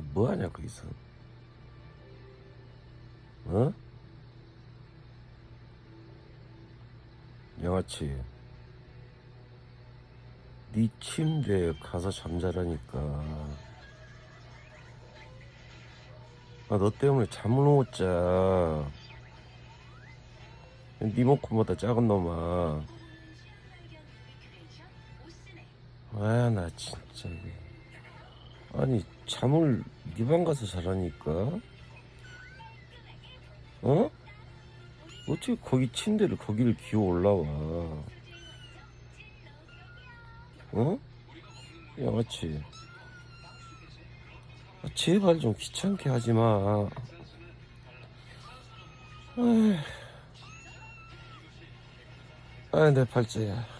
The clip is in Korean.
뭐하냐 거기서? 어? 양아치. 네 침대에 가서 잠자라니까. 아 너 때문에 잠을 못자. 네 몸코보다 작은 놈아. 아나 진짜 이게. 아니 잠을 네 방 가서 자라니까? 어? 어떻게 거기 침대를 거기를 기어 올라와? 어? 양아치 아, 제발 좀 귀찮게 하지마. 아내 팔자야